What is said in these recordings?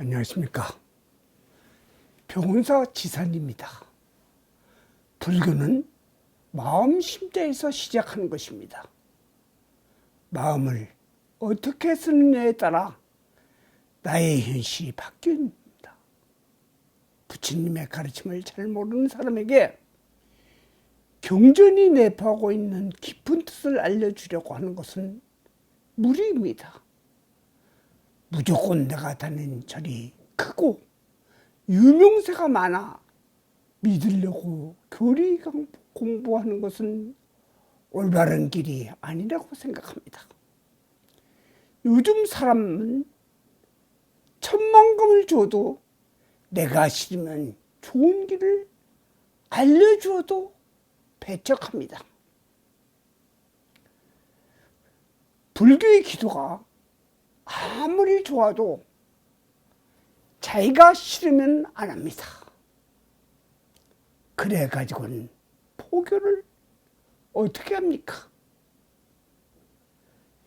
안녕하십니까. 병원사 지산입니다. 불교는 마음 심자에서 시작하는 것입니다. 마음을 어떻게 쓰느냐에 따라 나의 현실이 바뀝니다. 부처님의 가르침을 잘 모르는 사람에게 경전이 내포하고 있는 깊은 뜻을 알려주려고 하는 것은 무리입니다. 무조건 내가 다니는 절이 크고 유명세가 많아 믿으려고 교리 공부하는 것은 올바른 길이 아니라고 생각합니다. 요즘 사람은 천만금을 줘도 내가 싫으면 좋은 길을 알려주어도 배척합니다. 불교의 기도가 아무리 좋아도 자기가 싫으면 안 합니다. 그래 가지고는 포교를 어떻게 합니까?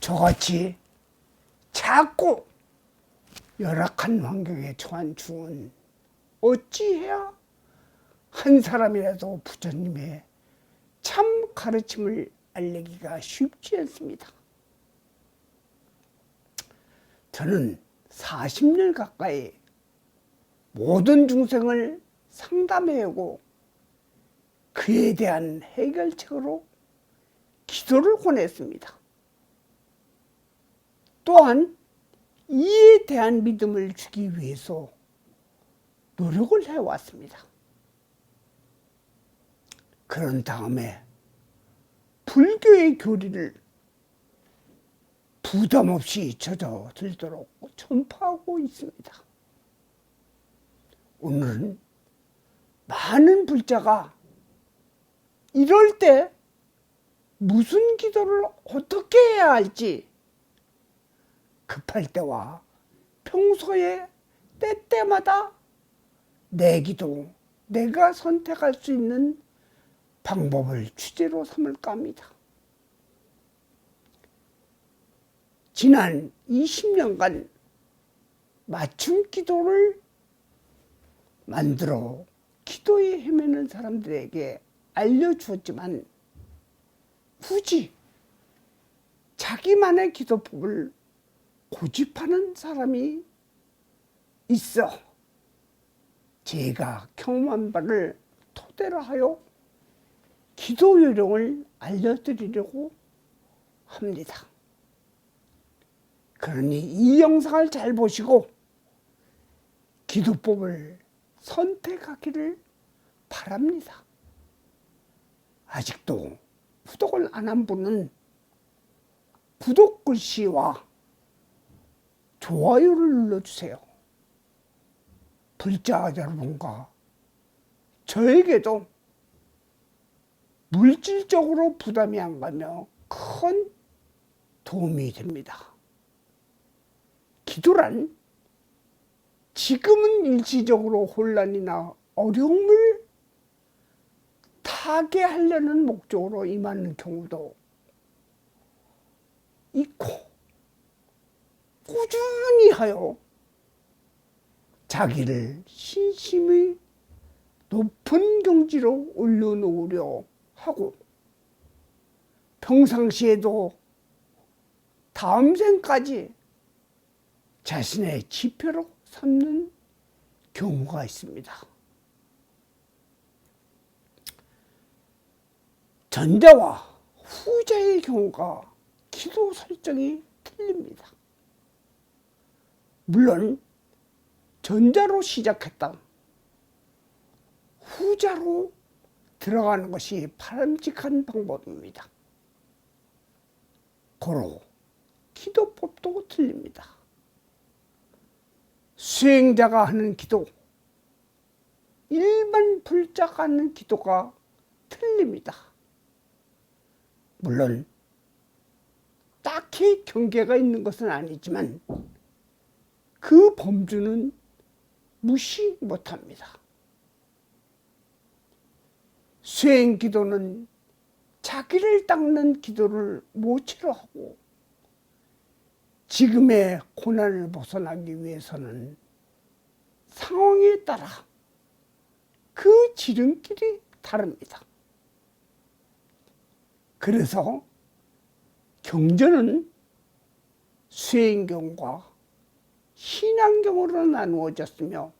저같이 작고 열악한 환경에 처한 중은 어찌해야 한 사람이라도 부처님의 참 가르침을 알리기가 쉽지 않습니다. 저는 40년 가까이 모든 중생을 상담해오고 그에 대한 해결책으로 기도를 권했습니다. 또한 이에 대한 믿음을 주기 위해서 노력을 해왔습니다. 그런 다음에 불교의 교리를 부담 없이 젖어들도록 전파하고 있습니다. 오늘은 많은 불자가 이럴 때 무슨 기도를 어떻게 해야 할지 급할 때와 평소에 때때마다 내 기도, 내가 선택할 수 있는 방법을 취재로 삼을까 합니다. 지난 20년간 맞춤 기도를 만들어 기도에 헤매는 사람들에게 알려주었지만 굳이 자기만의 기도법을 고집하는 사람이 있어 제가 경험한 바를 토대로 하여 기도 요령을 알려드리려고 합니다. 그러니 이 영상을 잘 보시고 기도법을 선택하기를 바랍니다. 아직도 구독을 안 한 분은 구독 글씨와 좋아요를 눌러주세요. 불자 여러분과 저에게도 물질적으로 부담이 안 가며 큰 도움이 됩니다. 기도란 지금은 일시적으로 혼란이나 어려움을 타게 하려는 목적으로 임하는 경우도 있고 꾸준히 하여 자기를 신심의 높은 경지로 올려놓으려 하고 평상시에도 다음 생까지 자신의 지표로 삼는 경우가 있습니다. 전자와 후자의 경우가 기도 설정이 틀립니다. 물론 전자로 시작했다. 후자로 들어가는 것이 바람직한 방법입니다. 고로 기도법도 틀립니다. 수행자가 하는 기도, 일반 불자가 하는 기도가 틀립니다. 물론 딱히 경계가 있는 것은 아니지만 그 범주는 무시 못합니다. 수행 기도는 자기를 닦는 기도를 모체로 하고 지금의 고난을 벗어나기 위해서는 상황에 따라 그 지름길이 다릅니다. 그래서 경전은 수행경과 신앙경으로 나누어졌으며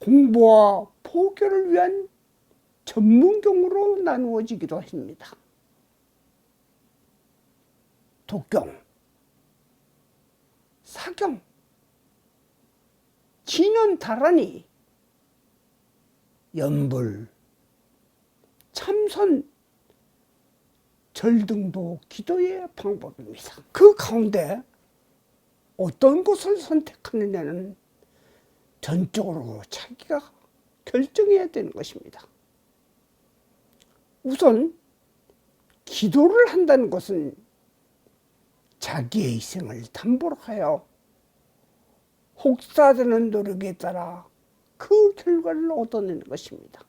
공부와 포교를 위한 전문경으로 나누어지기도 합니다. 독경, 사경, 진은 다라니, 연불, 참선, 절 등도 기도의 방법입니다. 그 가운데 어떤 것을 선택하느냐는 전적으로 자기가 결정해야 되는 것입니다. 우선 기도를 한다는 것은 자기의 희생을 담보로 하여 혹사되는 노력에 따라 그 결과를 얻어내는 것입니다.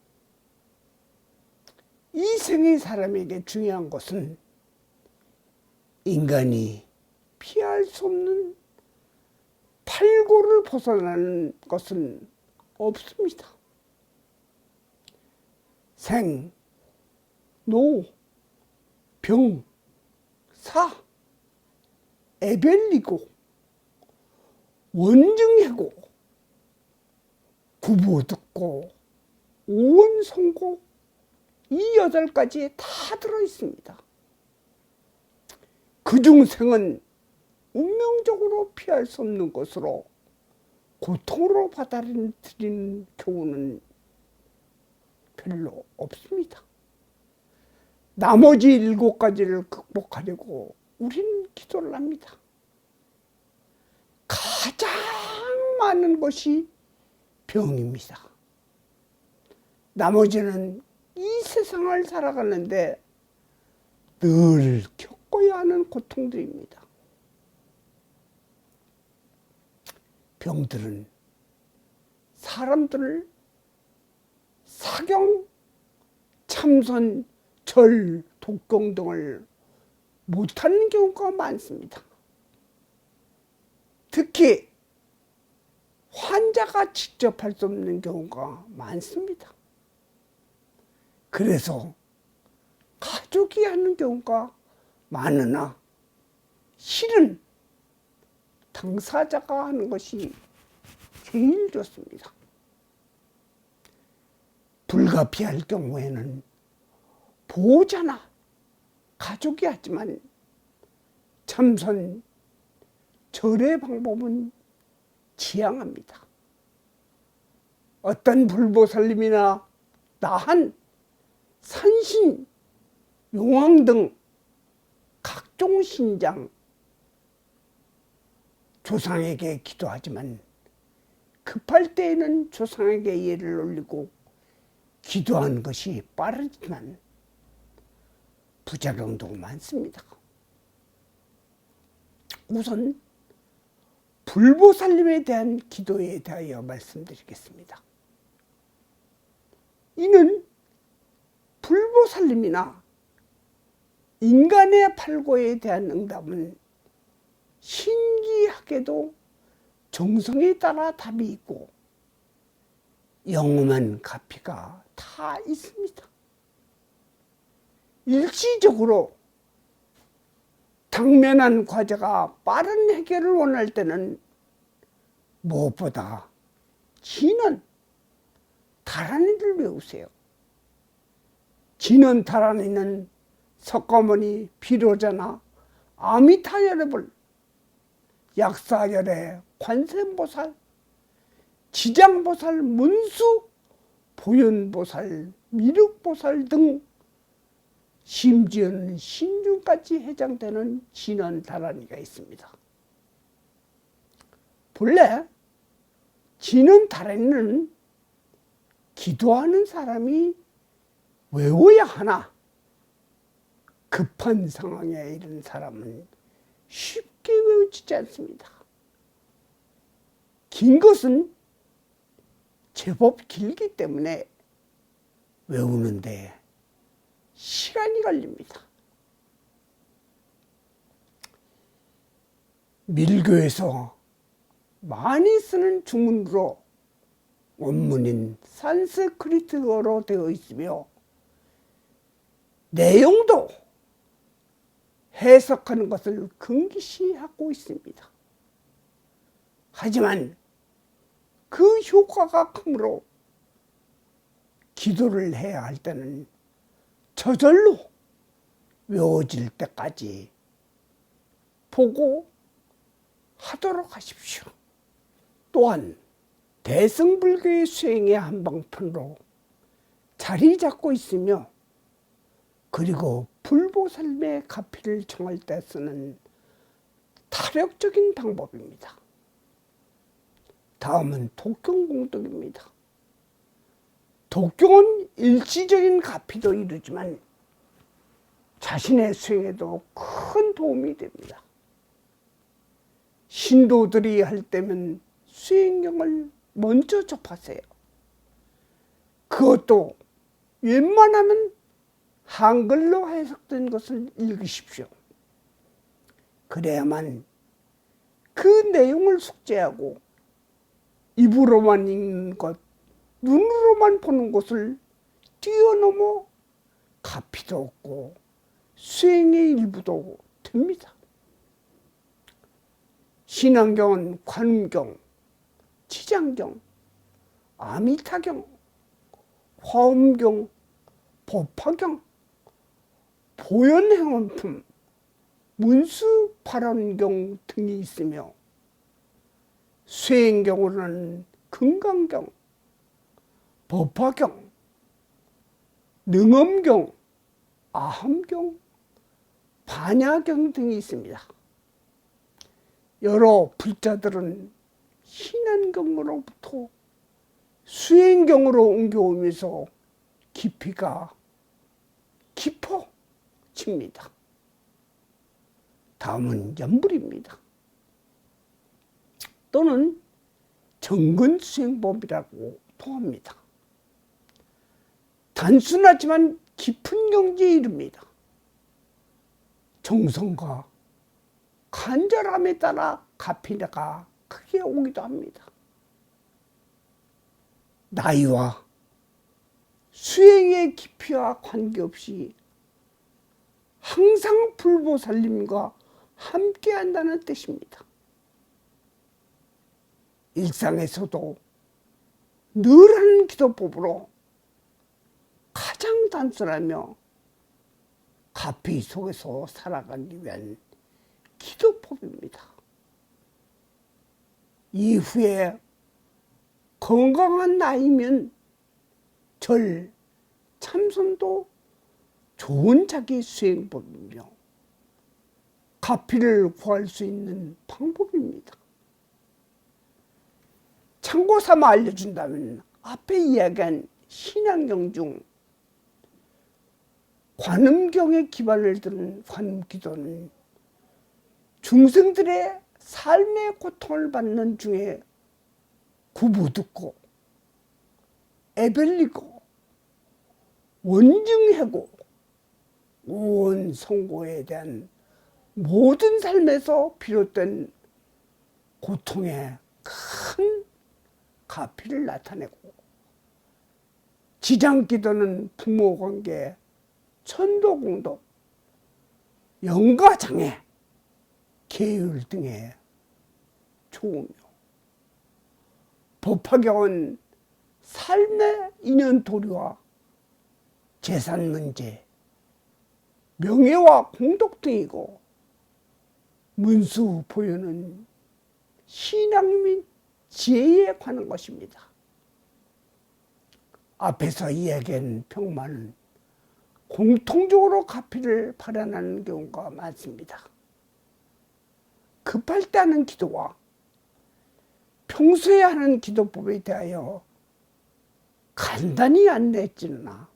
이 생의 사람에게 중요한 것은 인간이 피할 수 없는 팔고를 벗어나는 것은 없습니다. 생, 노, 병, 사, 애별리고, 원증해고, 구보 듣고, 오원 성고, 이 여덟 가지에 다 들어 있습니다. 그 중 생은 운명적으로 피할 수 없는 것으로 고통으로 받아들이는 경우는 별로 없습니다. 나머지 일곱 가지를 극복하려고 우리는 기도를 합니다. 가장 많은 것이 병입니다. 나머지는 이 세상을 살아가는데 늘 겪어야 하는 고통들입니다. 병들은 사람들을 사경, 참선, 절, 독경 등을 못하는 경우가 많습니다. 특히 환자가 직접 할 수 없는 경우가 많습니다. 그래서 가족이 하는 경우가 많으나 실은 당사자가 하는 것이 제일 좋습니다. 불가피할 경우에는 보호자나 가족이 하지만 참선 절의 방법은 지양합니다. 어떤 불보살님이나 나한 산신, 용왕 등 각종 신장 조상에게 기도하지만 급할 때에는 조상에게 예를 올리고 기도하는 것이 빠르지만 부작용도 많습니다. 우선 불보살님에 대한 기도에 대하여 말씀드리겠습니다. 이는 불보살님이나 인간의 팔고에 대한 응답은 신기하게도 정성에 따라 답이 있고 영험한 가피가 다 있습니다. 일시적으로 당면한 과제가 빠른 해결을 원할 때는 무엇보다 진은 다란이를 외우세요. 진은 다란이는 석가모니 비로자나 아미타열을 약사열의 관세음보살, 지장보살, 문수, 보현보살, 미륵보살 등 심지어는 신중까지 해당되는 진원 다란이가 있습니다. 본래 진원 다란이는 기도하는 사람이 외워야 하나 급한 상황에 이른 사람은 쉽게 외우지 않습니다. 긴 것은 제법 길기 때문에 외우는데 시간이 걸립니다. 밀교에서 많이 쓰는 주문으로 원문인 산스크리트어로 되어 있으며 내용도 해석하는 것을 금기시하고 있습니다. 하지만 그 효과가 크므로 기도를 해야 할 때는 저절로 외워질 때까지 보고 하도록 하십시오. 또한 대승불교의 수행의 한방편으로 자리 잡고 있으며 그리고 불보살매 가피를 정할 때 쓰는 타력적인 방법입니다. 다음은 독경공덕입니다. 독경은 일시적인 가피도 이루지만 자신의 수행에도 큰 도움이 됩니다. 신도들이 할 때면 수행경을 먼저 접하세요. 그것도 웬만하면 한글로 해석된 것을 읽으십시오. 그래야만 그 내용을 숙제하고 입으로만 읽는 것, 눈으로만 보는 것을 뛰어넘어 가피도 없고 수행의 일부도 됩니다. 신앙경은 관음경, 치장경, 아미타경, 화엄경, 법화경, 보현행원품, 문수발언경 등이 있으며 수행경으로는 금강경, 법화경, 능엄경, 아함경, 반야경 등이 있습니다. 여러 불자들은 신안경으로부터 수행경으로 옮겨오면서 깊이가 깊어집니다. 다음은 연불입니다. 또는 정근수행법이라고도 합니다. 단순하지만 깊은 경지에 이릅니다. 정성과 간절함에 따라 가피가 크게 오기도 합니다. 나이와 수행의 깊이와 관계없이 항상 불보살님과 함께 한다는 뜻입니다. 일상에서도 늘 하는 기도법으로 단순하며 가피 속에서 살아가기 위한 기도법입니다. 이후에 건강한 나이면 절, 참선도 좋은 자기 수행법이며 가피를 구할 수 있는 방법입니다. 참고 삼아 알려준다면 앞에 이야기한 신앙경 중 관음경에 기반을 둔 관음기도는 중생들의 삶의 고통을 받는 중에 구부듣고 애별리고 원증하고 온 성고에 대한 모든 삶에서 비롯된 고통의 큰 가피를 나타내고 지장기도는 부모 관계, 천도공도, 영가장애, 계율 등의 좋으며 법화경은 삶의 인연 도리와 재산 문제, 명예와 공덕 등이고 문수 보유는 신앙 및 지혜에 관한 것입니다. 앞에서 이야기한 평만은 공통적으로 가피를 발현하는 경우가 많습니다. 급할 때 하는 기도와 평소에 하는 기도법에 대하여 간단히 안내했지나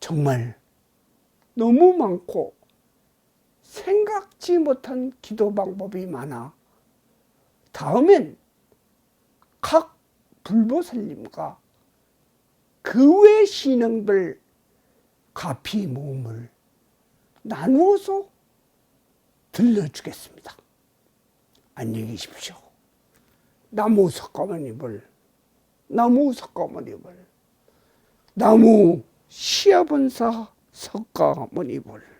정말 너무 많고 생각지 못한 기도 방법이 많아 다음엔 각 불보살님과 그 외 신앙들 가피 모음을 나누어서 들려주겠습니다. 안녕히 계십시오. 나무 석가모니불, 나무 석가모니불, 나무 시아본사 석가모니불.